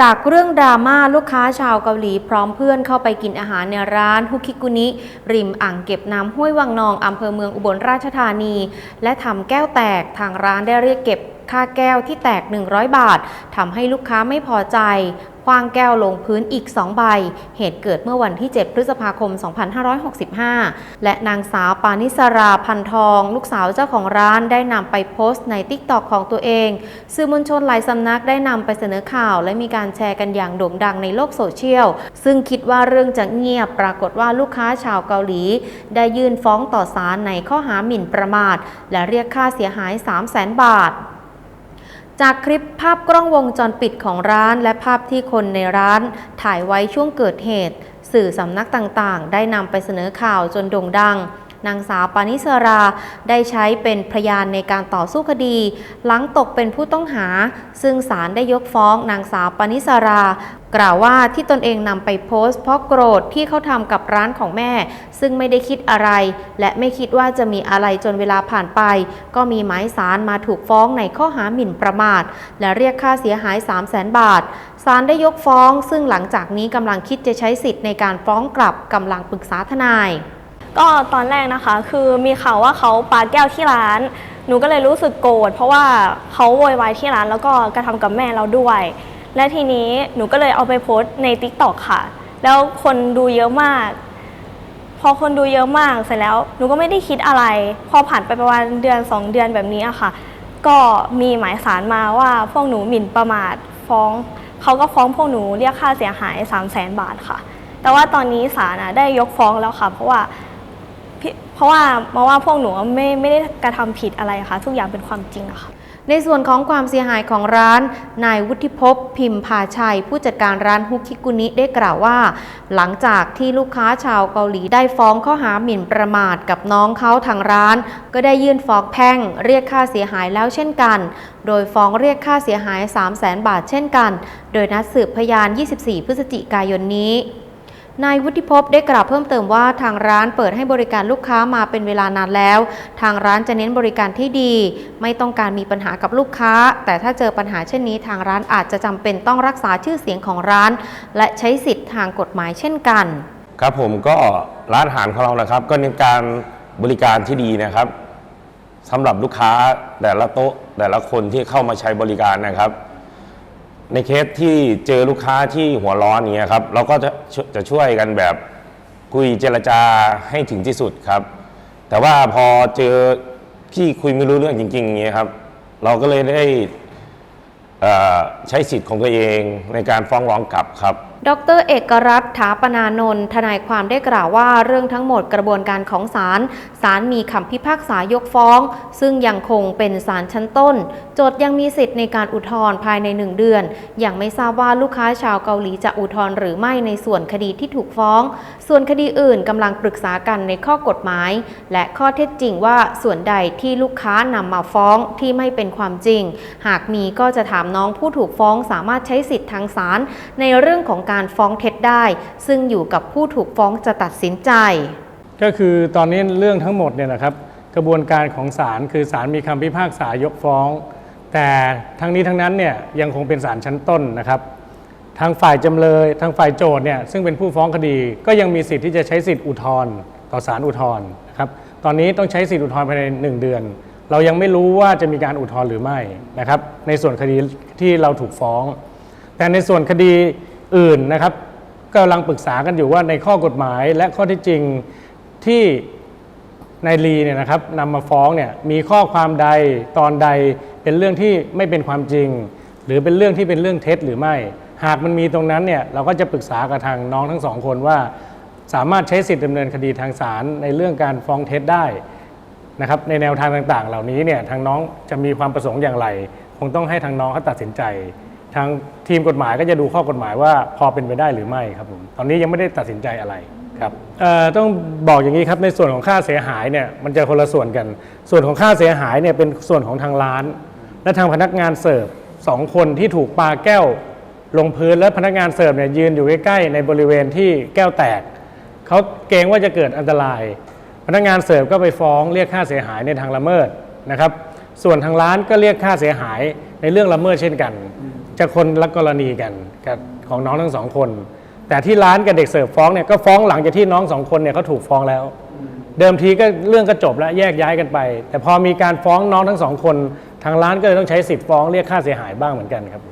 จากเรื่องดราม่าลูกค้าชาวเกาหลีพร้อมเพื่อนเข้าไปกินอาหารในร้านฮุกิกุนิ ริมอ่างเก็บน้ำห้วยวังนองอำเภอเมืองอุบลราชธานี และทำแก้วแตกทางร้านได้เรียกเก็บค่าแก้วที่แตก 100 บาททำให้ลูกค้าไม่พอใจ ว้างแก้วลงพื้นอีก 2 ใบ เหตุเกิดเมื่อวันที่ 7 พฤษภาคม 2565 และนางสาวปานิสราพันทอง ลูกสาวเจ้าของร้านได้นำไปโพสต์ในติ๊กตอกของตัวเอง สื่อมวลชนหลายสำนักได้นำไปเสนอข่าว และมีการแชร์กันอย่างโด่งดังในโลกโซเชียล ซึ่งคิดว่าเรื่องจะเงียบปรากฏว่าลูกค้าชาวเกาหลี ได้ยื่นฟ้องต่อศาลในข้อหาหมิ่นประมาท และเรียกค่าเสียหาย 3 0 0 0 0 0 บาท จากคลิปภาพกล้องวงจรปิดของร้าน และภาพที่คนในร้านถ่ายไว้ช่วงเกิดเหตุ สื่อสำนักต่างๆ ได้นำไปเสนอข่าวจนโด่งดัง นางสาวปานิสราได้ใช้เป็นพยานในการต่อสู้คดี หลังตกเป็นผู้ต้องหา ซึ่งศาลได้ยกฟ้องนางสาวปานิสรากล่าวว่าที่ตนเองนำไปโพสต์เพราะโกรธที่เขาทำกับร้านของแม่ ซึ่งไม่ได้คิดอะไร และไม่คิดว่าจะมีอะไรจนเวลาผ่านไป ก็มีหมายสารมาถูกฟ้องในข้อหาหมิ่นประมาท และเรียกค่าเสียหาย 3 0 0แสนบาทศาลได้ยกฟ้อง ซึ่งหลังจากนี้กำลังคิดจะใช้สิทธิ์ในการฟ้องกลับกำลังปรึกษาทนาย ก็ตอนแรกนะคะ คือมีข่าวว่าเขาปาแก้วที่ร้าน หนูก็เลยรู้สึกโกรธเพราะว่าเขาโวยวายที่ร้านแล้วก็กระทำกับแม่เราด้วย และทีนี้หนูก็เลยเอาไปโพสต์ใน t ิ k t o k ค่ะ แล้วคนดูเยอะมาก พอคนดูเยอะมากเสร็จแล้วหนูก็ไม่ได้คิดอะไร พอผ่านไปประมาณเดือน 2 เดือนแบบนี้อะค่ะ ก็มีหมายสารมาว่าพวกหนูหมิ่นประมาทฟ้องเขาก็ฟ้องพวกหนูเรียกค่าเสียหาย 3 0 0แสนบาทค่ะ แต่ว่าตอนนี้ศาลอะได้ยกฟ้องแล้วค่ะ เพราะว่า พี่เพราะว่ามาว่าพวกหนูไม่ไม่ได้กระทำผิดอะไรค่ะ ทุกอย่างเป็นความจริงอะค่ะ ในส่วนของความเสียหายของร้าน นายวุฒิภพพิมพาชัย ผู้จัดการร้านฮุกคิกุนิได้กล่าวว่า หลังจากที่ลูกค้าชาวเกาหลีได้ฟ้องข้อหาหมิ่นประมาทกับน้องเขาทางร้าน ก็ได้ยื่นฟ้องแพ่ง เรียกค่าเสียหายแล้วเช่นกัน โดยฟ้องเรียกค่าเสียหาย 3 0 0แสนบาทเช่นกัน โดยนัดสืบพยาน 24 พฤศจิกายนนี้ นายวุฒิภพได้กล่าวเพิ่มเติมว่าทางร้านเปิดให้บริการลูกค้ามาเป็นเวลานานแล้ว ทางร้านจะเน้นบริการที่ดี ไม่ต้องการมีปัญหากับลูกค้า แต่ถ้าเจอปัญหาเช่นนี้ ทางร้านอาจจะจำเป็นต้องรักษาชื่อเสียงของร้าน และใช้สิทธิ์ทางกฎหมายเช่นกัน ครับผมก็ร้านอาหารของเรานะครับ ก็เน้นการบริการที่ดีนะครับสำหรับลูกค้าแต่ละโต๊ะแต่ละคนที่เข้ามาใช้บริการนะครับ ในเคสที่เจอลูกค้าที่หัวร้อนอย่างเงี้ยครับ เราก็จะจะช่วยกันแบบคุยเจรจาให้ถึงที่สุดครับ แต่ว่าพอเจอที่คุยไม่รู้เรื่องจริงๆอย่างเงี้ยครับ เราก็เลยได้ใช้สิทธิ์ของตัวเองในการฟ้องร้องกลับครับ ดรเอกรัตถาปนานนท์ทนายความได้กล่าวว่าเรื่องทั้งหมดกระบวนการของศาลศาลมีคำพิพากษายกฟ้อง ซึ่งยังคงเป็นศาลชั้นต้น โจทยังมีสิทธิ์ในการอุทธรณ์ภายในหนึ่งเดือน ยังไม่ทราบว่าลูกค้าชาวเกาหลีจะอุทธรณ์หรือไม่ในส่วนคดีที่ถูกฟ้อง ส่วนคดีอื่นกำลังปรึกษากันในข้อกฎหมาย และข้อเท็จจริงว่าส่วนใดที่ลูกค้านำมาฟ้องที่ไม่เป็นความจริง หากมีก็จะถามน้องผู้ถูกฟ้องสามารถใช้สิทธิ์ทางศาลในเรื่องของการฟ้องเท็จได้ ซึ่งอยู่กับผู้ถูกฟ้องจะตัดสินใจ ก็คือตอนนี้เรื่องทั้งหมดเนี่ยนะครับ กระบวนการของศาลคือศาลมีคำพิพากษายกฟ้อง แต่ทั้งนี้ทั้งนั้นเนี่ยยังคงเป็นศาลชั้นต้นนะครับทางฝ่ายจำเลยทางฝ่ายโจทย์เนี่ยซึ่งเป็นผู้ฟ้องคดีก็ยังมีสิทธิ์ที่จะใช้สิทธิ์อุทธรณ์ต่อศาลอุทธรณ์นะครับตอนนี้ต้องใช้สิทธิ์อุทธรณ์ภายใน 1 เดือน เรายังไม่รู้ว่าจะมีการอุทธรณ์หรือไม่นะครับในส่วนคดีที่เราถูกฟ้อง แต่ในส่วนคดี อื่นนะครับก็กำลังปรึกษากันอยู่ว่าในข้อกฎหมายและข้อที่จริงที่นายลีเนี่ยนะครับนำมาฟ้องเนี่ยมีข้อความใดตอนใดเป็นเรื่องที่ไม่เป็นความจริง หรือเป็นเรื่องที่เป็นเรื่องเท็จหรือไม่ หากมันมีตรงนั้นเนี่ยเราก็จะปรึกษากับทางน้องทั้งสองคนว่า สามารถใช้สิทธิ์ดำเนินคดีทางศาลในเรื่องการฟ้องเท็จได้นะครับในแนวทางต่างๆ เหล่านี้เนี่ยทางน้องจะมีความประสงค์อย่างไร คงต้องให้ทางน้องเขาตัดสินใจ ทางทีมกฎหมายก็จะดูข้อกฎหมายว่าพอเป็นไปได้หรือไม่ครับผมตอนนี้ยังไม่ได้ตัดสินใจอะไรครับเอ่อต้องบอกอย่างนี้ครับในส่วนของค่าเสียหายเนี่ยมันจะคนละส่วนกัน ส่วนของค่าเสียหายเนี่ยเป็นส่วนของทางร้าน และทางพนักงานเสิร์ฟสองคนที่ถูกปาแก้วลงพื้นและพนักงานเสิร์ฟเนี่ยยืนอยู่ใกล้ๆในบริเวณที่แก้วแตกเขาเกรงว่าจะเกิดอันตราย พนักงานเสิร์ฟก็ไปฟ้องเรียกค่าเสียหายในทางละเมิดนะครับ ส่วนทางร้านก็เรียกค่าเสียหายในเรื่องละเมิดเช่นกัน จะคนละกรณีกันกับของน้องทั้งสองคน แต่ที่ร้านกับเด็กเสิร์ฟฟ้องเนี่ยก็ฟ้องหลังจากที่น้องสองคนเนี่ยเขาถูกฟ้องแล้ว เดิมทีก็เรื่องก็จบแล้วแยกย้ายกันไป แต่พอมีการฟ้องน้องทั้งสองคน ทางร้านก็เลยต้องใช้สิทธิ์ฟ้องเรียกค่าเสียหายบ้างเหมือนกันครับ